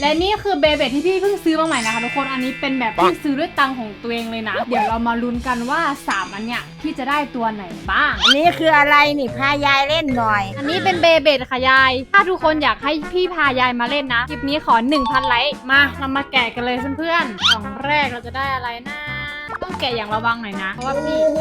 และนี่คือเบเบที่พี่เพิ่งซื้อมาใหม่นะคะทุกคน อันนี้เป็นแบบพี่ซื้อด้วยตังค์ของตัวเองเลยนะ เดี๋ยวเรามาลุ้นกันว่าสามอันเนี้ยพี่จะได้ตัวไหนบ้าง อันนี้คืออะไรนี่พายายเล่นหน่อย อันนี้เป็นเบเบดค่ะยาย ถ้าทุกคนอยากให้พี่พายายมาเล่นนะ คลิปนี้ขอ 1,000 ไลค์ มาเรามาแกะกันเลยเพื่อนๆกล่องแรกเราจะได้อะไรนะ ต้องแกะอย่างระวังหน่อยนะ เพราะว่าโอ้พี่โห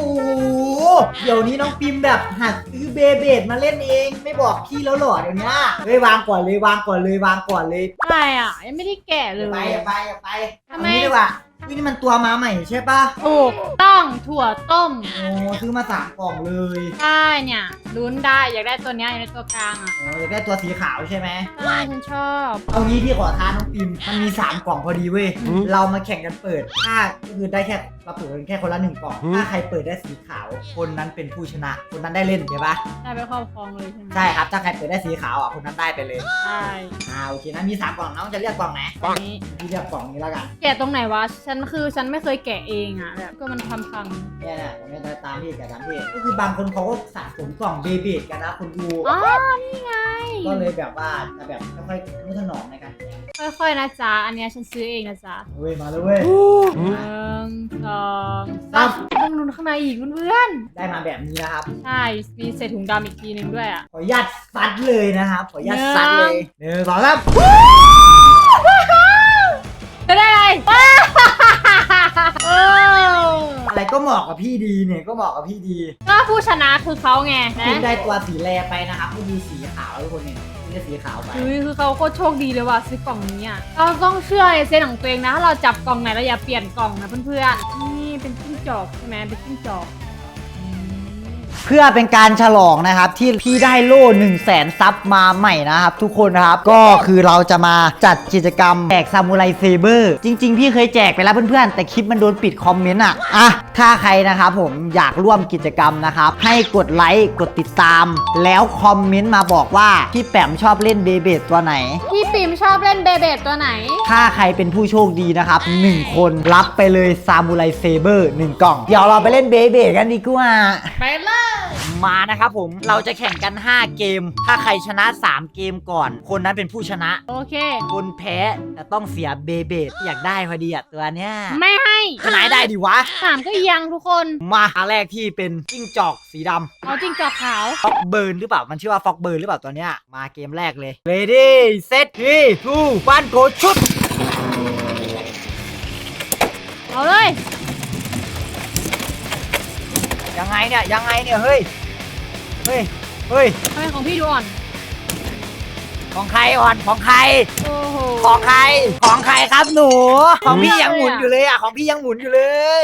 เดี๋ยวนี้น้องปิมแบบหัดซื้อเบเบดมาเล่นเอง ไม่บอกพี่แล้วเหรอเดี๋ยวนี้เฮ้ยวางก่อนเลยวางก่อนเลยวางก่อนเลยอะไรอะ ยังไม่ได้แกะเลอย่าย ไปอย่าไปอย่าไปทำไม เอางี้ดีกว่าวินี่มันตัวมาใหม่ใช่ปะถูกต้องถั่วต้มโอ้ซื้อมาสามกล่องเลยใช่เนี่ยลุ้นได้อยากได้ตัวเนี้ยอยากได้ตัวกลางอะโอ้อยากได้ตัวสีขาวใช่ไหม ใช่ฉันชอบ เอางี้พี่ขอท้าน้องปิมมันมีสามกล่องพอดีเว้ย อืม เรามาแข่งกันเปิด ถ้าก็คือได้แค่ เราเปิดกันแค่คนละหนึ่งกล่องอืมถ้าใครเปิดได้สีขาว คนนั้นเป็นผู้ชนะ คนนั้นได้เล่นใช่ปะได้ไปครอบครองเลยใช่ไหมใช่ครับถ้าใครเปิดได้สีขาวอะคนนั้นได้ไปเลยใช่อ่าโอเคนะมีสามกล่องน้องจะเลือกกล่องไหนอันนี้พี่เลือกกล่องนี้แล้วกันแกะตรงไหนวะฉันคือฉันไม่เคยแกะเองอะแบบก็มันทำพังเนี่ยเนี่ยผมจะตามพี่กับตามพี่ก็คือบางคนเขาก็สะสมกล่องเบบีกันนะคุณดูอ๋อนี่ไงก็เลยแบบว่าจะแบบไม่ค่อยไม่ถนอมในการแข่ง ค่อยๆนะจ๊ะ อันเนี้ยฉันซื้อเองนะจ๊ะเว้ยมาเลยเว้ย หนึ่งสองครัสามบต้องลุ้นข้างในอีกเพื่อนได้มาแบบนี้นะครับ ๆใช่ มีเศษถุงดำอีกทีหนึ่งด้วยอะ ขออนุญาตซัดเลยนะครับ ขออนุญาตซัดเลยหนึ่งสองสามจะได้อะไรว้าวโอ้อะไรก็เหมาะกับพี่ดีเนี่ยก็เหมาะกับพี่ดีก็ผู้ชนะคือเขาไงนะคุณได้ตัวสีแรไปนะครับคุณดูสีขาวทุกคนเนี่ย คุณได้สีขาวไป คือคือเขาโคตรโชคดีเลยว่ะซื้อกล่องนี้อะเราต้องเชื่อในเซนส์ของตัวเองนะถ้าเราจับกล่องไหนเราอย่าเปลี่ยนกล่องนะเพื่อนๆนี่เป็นจิ้งจอกใช่ไหมเป็นจิ้งจอก เพื่อเป็นการฉลองนะครับ ที่พี่ได้โล่1 0 0 0 0แสนซับมาใหม่นะครับ ทุกคนนะครับ ก็คือเราจะมาจัดกิจกรรมแจกซามูไรเซเบอร์จริง ๆ พี่เคยแจกไปแล้วเพื่อนๆ แต่คลิปมันโดนปิดคอมเมนต์อะอะ ถ้าใครนะครับผมอยากร่วมกิจกรรมนะครับ ให้กดไลค์กดติดตาม แล้วคอมเมนต์มาบอกว่าพี่แปมชอบเล่นเบเบดตัวไหน พี่ปิ่มชอบเล่นเบเบดตัวไหน ถ้าใครเป็นผู้โชคดีนะครับ 1 คนรับไปเลยซามูไรเซเบอร์1กล่อง เดี๋ยวเราไปเล่นเบเบดกันดีกว่า ไปเลย มานะครับผมเราจะแข่งกัน 5 เกม ถ้าใครชนะ 3 เกมก่อน คนนั้นเป็นผู้ชนะ โอเค คนแพ้จะต้องเสียเบเบดอยากได้พอดีอะตัวเนี้ยไม่ให้จะไหนได้ดิวะสามก็ยังทุกคนมาอันแรกที่เป็นจิ้งจอกสีดำเอาจิ้งจอกขาวฟอกเบิร์นหรือเปล่ามันชื่อว่าฟอกเบิร์นหรือเปล่าตัวเนี้ยมาเกมแรกเลย ready set 3 2 1 go ชุดเอาเลยยังไงเนี่ยยังไงเนี่ยเฮ้ย เฮ้ย เฮ้ย ทำไมของพี่ดูอ่อน ของใครอ่อน ของใคร โอ้โห ของใคร ของใครครับหนู ของพี่อืมยังหมุนอยู่เลยอะ ของพี่ยังหมุนอยู่เลย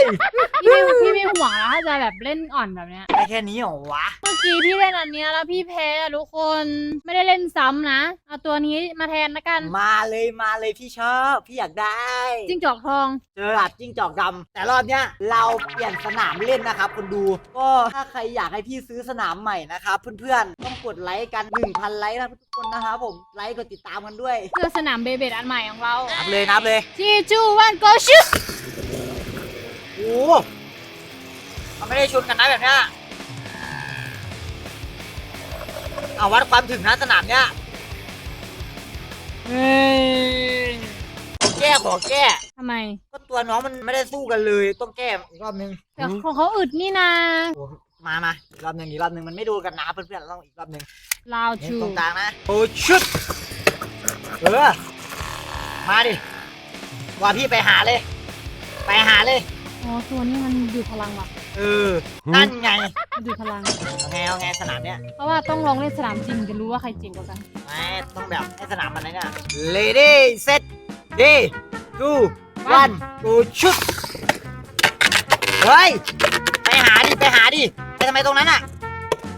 พี่ไม่พี่ไม่ห่วงแล้วถ้าจะแบบเล่นอ่อนแบบเนี้ย ได้แค่นี้เหรอวะ เมื่อกี้พี่เล่นอันเนี้ยแล้วพี่แพ้อะทุกคนไม่ได้เล่นซ้ำนะเอาตัวนี้มาแทนละกันมาเลยมาเลยพี่ชอบ พี่อยากได้ จิ้งจอกทอง เจออัดจิ้งจอกดำแต่รอบเนี้ยเราเปลี่ยนสนามเล่นนะครับคนดู ก็ถ้าใครอยากให้พี่ซื้อสนามใหม่นะครับเพื่อนๆ ต้องกดไลค์กัน 1,000 ไลค์นะทุกคนนะครับผม ไลค์กดติดตามกันด้วย เพื่อสนามเบเบดอันใหม่ของเรานับเลยนับเลยจีจูวันโกชุดโอ้โหมันไม่ได้ชนกันนะแบบเนี้ยเอาวัดความถึงนะสนามเนี้ยเฮ้ยขอแก้ขอแก้ ทำไม ก็ตัวน้องมันไม่ได้สู้กันเลย ต้องแก้อีกรอบนึงแต่ของเขาอึดนี่นาโอ้มามาอีกรอบหนึ่งอีกรอบหนึ่งมันไม่ดูกันนะเพื่อนๆเราต้องอีกรอบหนึ่งลาวเน้นชูตรงกลางนะ โอ้ชุดเออ มาดิ ว่าพี่ไปหาเลย ไปหาเลย อ๋อตัวนี้มันดูดพลังว่ะเออ นั่นไง มันดูดพลัง เอาไงเอาไงสนามเนี้ยเพราะว่าต้องลองเล่นสนามจริงจะรู้ว่าใครเจ๋งกว่ากัน ไม่ต้องแบบให้สนามมันไหนเนี่ย Lady set D two one go ชุด เฮ้ย ไปหาดิ ไปหาดิ ไปทำไมตรงนั้นอะ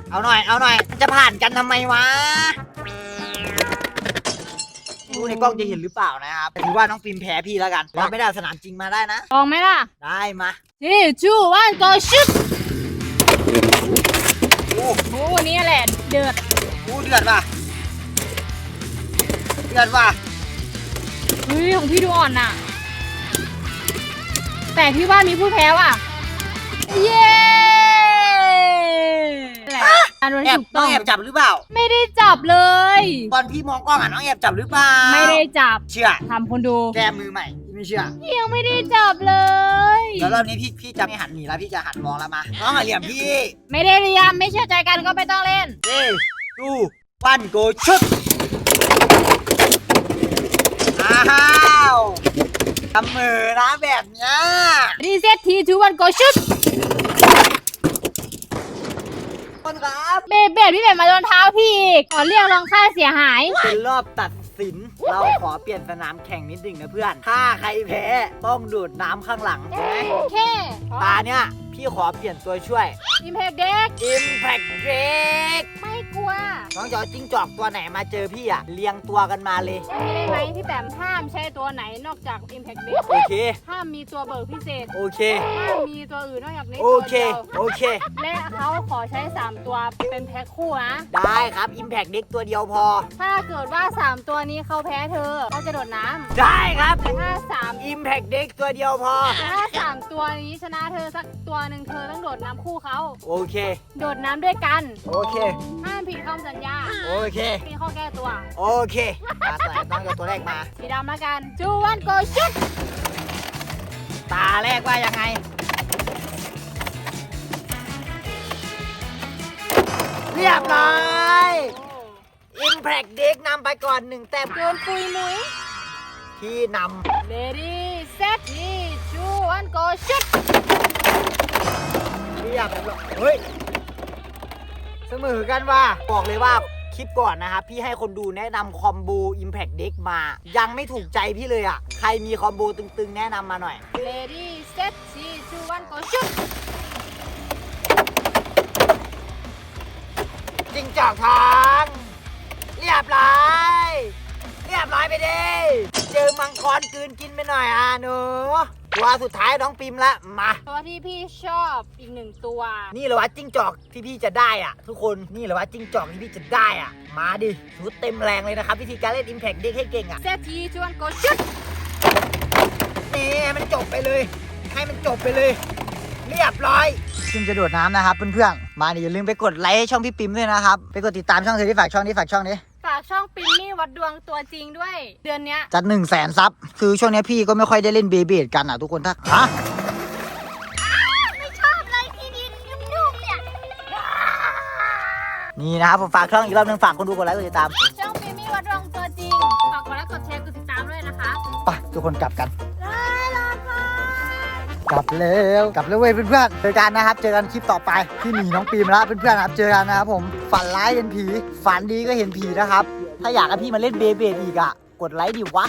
เอาหน่อย เอาหน่อย มันจะผ่านกันทำไมวะ ไม่รู้ในกล้องจะเห็นหรือเปล่านะครับแต่ถือว่าน้องฟิล์มแพ้พี่แล้วกันเราไม่ได้เอาสนามจริงมาได้นะ ลองไหมล่ะได้มาจีจูวันโกชุดโอ้โอ้วันนี้แหละเดือดโหเดือดว่ะเดือดว่ะเฮ้ยของพี่ดูอ่อนน่ะ แต่พี่ว่ามีผู้แพ้ว่ะ เย้ แหละการโดนแอบถูกน้ต้อองง แอบจับหรือเปล่า ไม่ได้จับเลย ตอนพี่มองกล้องอะน้องแอบจับหรือเปล่าไม่ได้จับเชื่อ ทำคนดูแกมือใหม่พี่ไม่เชื่อยังไม่ได้จับเลย แล้วรอบนี้พี่พี่จะไม่หันหนีแล้วพี่จะหันมองแล้วมา น้องอะเหลี่ยมพี่ไม่ได้เรียมไม่เชื่อใจกันก็ไม่ต้องเล่น เอ้ดูปั้นโกชุดอ้าวทำมือนะแบบเนี้ยรีเซ็ตทีทูวันโกชุดต้ นครับเบเบดพี่เบดมาโดนเท้าพี่อีกขอเรียกร้องค่าเสียหาย เป็นรอบตัดสิน เราขอเปลี่ยนสนามแข่งนิดหนึ่งนะเพื่อน ถ้าใครแพ้ต้องดูดน้ำข้างหลังใช่ไหมโอเค ตาเนี้ย พี่ขอเปลี่ยนตัวช่วย อิมแพกเด็ก Impact Drake ไม่กลัวน้องจะเอาจิ้งจอกตัวไหนมาเจอพี่อะเรียงตัวกันมาเลย ไม่ได้ไหมพี่แปมห้ามใช้ตัวไหนนอกจาก Impact เด็กโอเค ห้ามมีตัวเบิกพิเศษ โอเค ห้ามมีตัวอื่นนอกจากนี้โอตัวเค เดียวโอเค และเขาขอใช้ 3 ตัวเป็นแพ็คคู่นะ ได้ครับ Impact Deck ตัวเดียวพอ ถ้าเกิดว่า 3 ตัวนี้เขาแพ้เธอเขาจะโดดน้ำได้ครับ แต่ถ้า3 Impact Deck ตัวเดียวพอ แต่ถ้าสามตัวนี้ชนะเธอสักตัวหนึ่งเธอต้องโดดน้ำคู่เขา โอเค โดดน้ำด้วยกัน โอเค ห้ามผิดคำสัญญา โอเค มีข้อแก้ตัว โอเคมาตัวไหนน้องจะเอาตัวแรกมา สีดำแล้วกัน จูวันโกชุด ตาแรกว่ายังไง เรียบร้อย Impact Deck นำไปก่อนหนึ่งแต้มโดนปุยมุยที่นเรดี้เซ็ตนี่จูวันโกชุ ดำเรียบร้อยเฮ้ย เสมอกันว่า บอกเลยว่าคลิปก่อนนะครับพี่ให้คนดูแนะนำคอมโบ Impact Deck มา ยังไม่ถูกใจพี่เลยอะ ใครมีคอมโบตึงๆ แนะนำมาหน่อยเรดี้เซ็ตนี่จูวันโกชุดจิงจอกทาง เรียบร้อยเรียบร้อยไปดิเจอมังกรกลืนกินไปหน่อยอะหนู ตัวสุดท้ายน้องปิมละมา ตัวที่พี่ชอบอีกหนึ่งตัว นี่เหรอวะจิ้งจอกที่พี่จะได้อะ ทุกคนนี่เหรอวะจิ้งจอกที่พี่จะได้อะ มาดิชุดเต็มแรงเลยนะครับวิธีการเล่น Impact เด็กให้เก่งอะเซ็ตทีจูวันโกชุดนี่ให้มันจบไปเลย ให้มันจบไปเลย เรียบร้อยปิมจะโดดน้ำนะครับเพื่อนๆมาดิอย่าลืมไปกดไลค์ให้ช่องพี่ปิมด้วยนะครับไปกดติดตามช่องเธอที่ฝากช่องนี้ฝากช่องนี้ วัดดวงตัวจริงด้วย เดือนเนี้ยจัดหนึ่งแสนซับคือช่วงนี้พี่ก็ไม่ค่อยได้เล่นเบเบดกันอะทุกคนถ้าฮะไม่ชอบเลยพี่ดินนุ่มๆเนี่ยนี่นะครับผมฝากช่องอีกรอบหนึงฝากคนดูกดไลค์กดติดตามช่องปินนี่วัดดวงตัวจริงฝากกดไลค์กดแชร์กดติดตามด้วยนะคะไปทุกคนกลับกัน ลาลาค่ะ กลับเร็วกลับเร็วเว้ยเพื่อนๆเจอกันนะครับ เจอกันคลิปต่อไปที่หนีน้องปีมแล้วเพื่อนๆครับเจอกันนะครับผมฝันร้ายเห็นผี ฝันดีก็เห็นผีนะครับ ถ้าอยากให้พี่มาเล่นเบเบดอีกอะกดไลค์ดิวะ